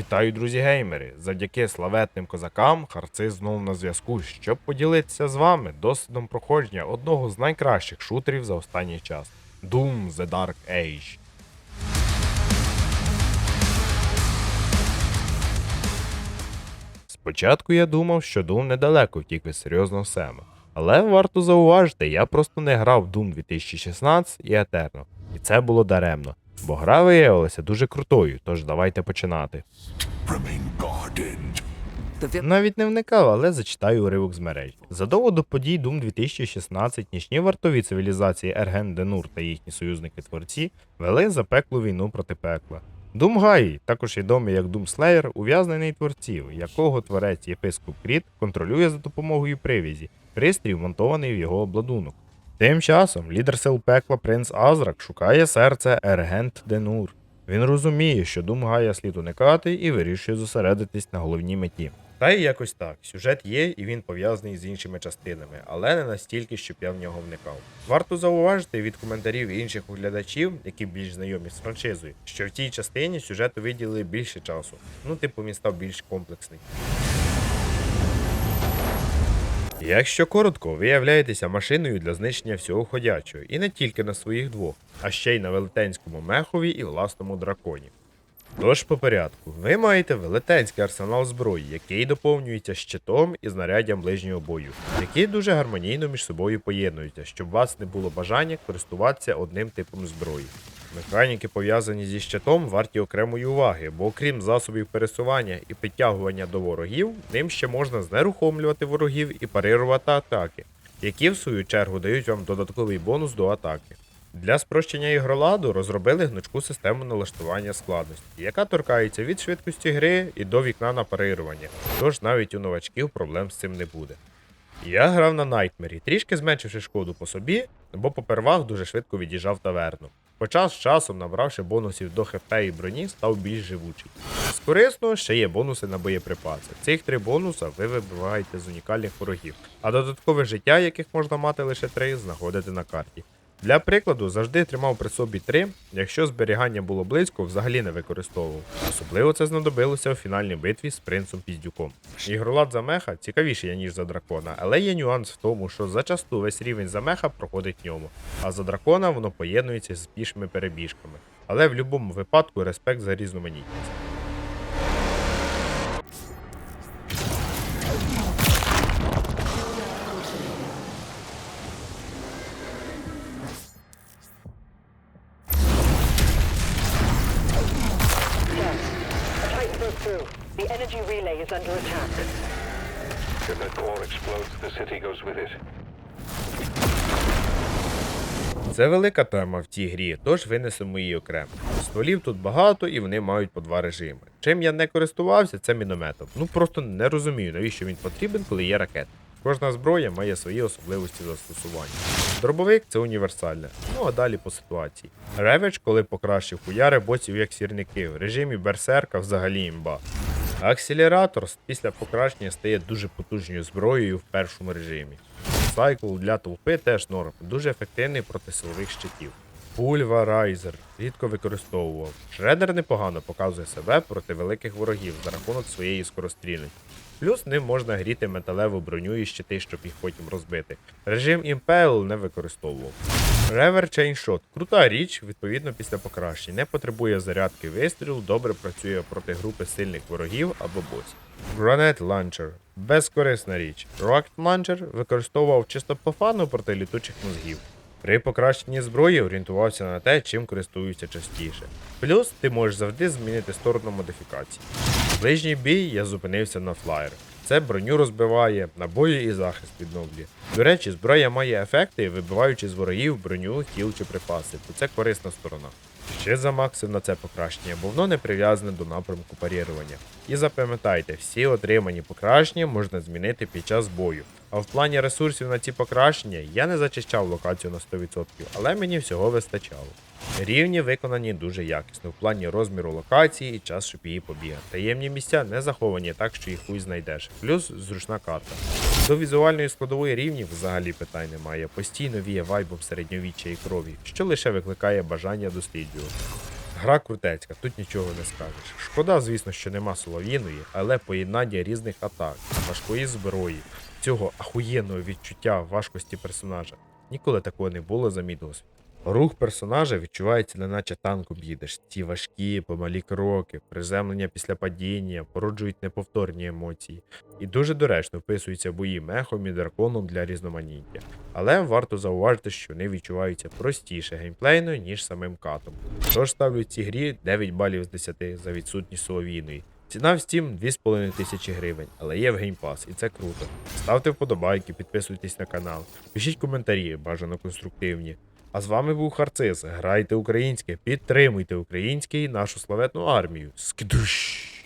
Вітаю, друзі геймери! Завдяки славетним козакам Харци знов на зв'язку, щоб поділитися з вами досвідом проходження одного з найкращих шутерів за останній час Doom The Dark Age. Спочатку я думав, що Doom недалеко втік від серйозного Сема. Але варто зауважити, я просто не грав Doom 2016 і Eternal. І це було даремно, бо гра виявилася дуже крутою, тож давайте починати. Навіть не вникав, але зачитаю уривок з мережі. Задовго до подій Doom 2016 нічні вартові цивілізації Ерген Денур та їхні союзники-творці вели запеклу війну проти пекла. Doom Гай, також відомий як Doom Slayer, ув'язнений творців, якого творець єпископ Кріт контролює за допомогою привізі, пристрій вмонтований в його обладунок. Тим часом лідер сил пекла принц Азрак шукає серце Ергент Денур. Він розуміє, що Дум Гая слід уникати і вирішує зосередитись на головній меті. Та й якось так. Сюжет є і він пов'язаний з іншими частинами, але не настільки, щоб я в нього вникав. Варто зауважити від коментарів інших оглядачів, які більш знайомі з франшизою, що в тій частині сюжету виділили більше часу. Ну, типу, він став більш комплексний. Якщо коротко, ви являєтеся машиною для знищення всього ходячого, і не тільки на своїх двох, а ще й на велетенському мехові і власному драконі. Тож по порядку, ви маєте велетенський арсенал зброї, який доповнюється щитом і знаряддям ближнього бою, які дуже гармонійно між собою поєднуються, щоб у вас не було бажання користуватися одним типом зброї. Механіки, пов'язані зі щитом, варті окремої уваги, бо окрім засобів пересування і підтягування до ворогів, ним ще можна знерухомлювати ворогів і парирувати атаки, які в свою чергу дають вам додатковий бонус до атаки. Для спрощення ігроладу розробили гнучку систему налаштування складності, яка торкається від швидкості гри і до вікна на парирування, тож навіть у новачків проблем з цим не буде. Я грав на Найтмері, трішки зменшивши шкоду по собі, бо попервах дуже швидко від'їжджав таверну. Хоча з часом, набравши бонусів до ХП і броні, став більш живучий. З корисного ще є бонуси на боєприпаси. Цих три бонуса ви вибиваєте з унікальних ворогів, а додаткове життя, яких можна мати лише три, знаходите на карті. Для прикладу, завжди тримав при собі три, якщо зберігання було близько, взагалі не використовував. Особливо це знадобилося у фінальній битві з принцем Піздюком. Ігролад за меха цікавіший, ніж за дракона, але є нюанс в тому, що зачасту весь рівень за меха проходить ньому, а за дракона воно поєднується з пішими перебіжками. Але в будь-якому випадку респект за різноманітність. Through. The energy relay is under attack. If that core explodes, the city goes with it. Це велика тема в цій грі, тож винесемо її окремо. Стволів тут багато і вони мають по два режими. Чим я не користувався, це мінометом. Ну просто не розумію, навіщо він потрібен, коли є ракета. Кожна зброя має свої особливості застосування. Дробовик це універсальне, ну а далі по ситуації. Ревич, коли покращив хуяри боців як сірники, в режимі берсерка взагалі імба. Акселератор після покращення стає дуже потужною зброєю в першому режимі. Сайкл для толпи теж норм, дуже ефективний проти силових щитів. Пульварайзер рідко використовував. Шредер непогано показує себе проти великих ворогів за рахунок своєї скорострільності. Плюс ним можна гріти металеву броню і щити, щоб їх потім розбити. Режим Impale не використовував. Ревер Chainshot – крута річ, відповідно після покращень. Не потребує зарядки вистрілу, добре працює проти групи сильних ворогів або босів. Granite Launcher – безкорисна річ. Rocket Launcher використовував чисто по фану проти літучих мозгів. При покращенні зброї орієнтувався на те, чим користуюся частіше. Плюс ти можеш завжди змінити сторону модифікації. Ближній бій я зупинився на флаєр. Це броню розбиває, набої і захист відновлює. До речі, зброя має ефекти, вибиваючи з ворогів броню, тіл чи припаси, то це корисна сторона. Ще замаксив на це покращення, бо воно не прив'язане до напрямку парірування. І запам'ятайте, всі отримані покращення можна змінити під час бою. А в плані ресурсів на ці покращення я не зачищав локацію на 100%, але мені всього вистачало. Рівні виконані дуже якісно в плані розміру локації і час, щоб її побігати. Таємні місця не заховані так, що їх хуй знайдеш. Плюс зручна карта. До візуальної складової рівнів взагалі питань немає. Постійно віє вайбом середньовіччя і крові, що лише викликає бажання досліджувати. Гра крутецька, тут нічого не скажеш. Шкода, звісно, що нема солов'їної, але поєднання різних атак, важкої зброї, цього ахуєнного відчуття важкості персонажа. Ніколи такого не було за мій досвід. Рух персонажа відчувається, неначе танком їдеш. Ці важкі, помалі кроки, приземлення після падіння породжують неповторні емоції. І дуже доречно вписуються бої мехом і драконом для різноманіття. Але варто зауважити, що вони відчуваються простіше геймплейно, ніж самим катом. Тож ставлю цій грі 9 балів з 10 за відсутність соловійної. Ціна в Steam 2,5 тисячі гривень, але є в Pass, і це круто. Ставте вподобайки, підписуйтесь на канал, пишіть коментарі, бажано конструктивні. А з вами був Харцис. Грайте українське, підтримуйте українське і нашу славетну армію. Скидуш!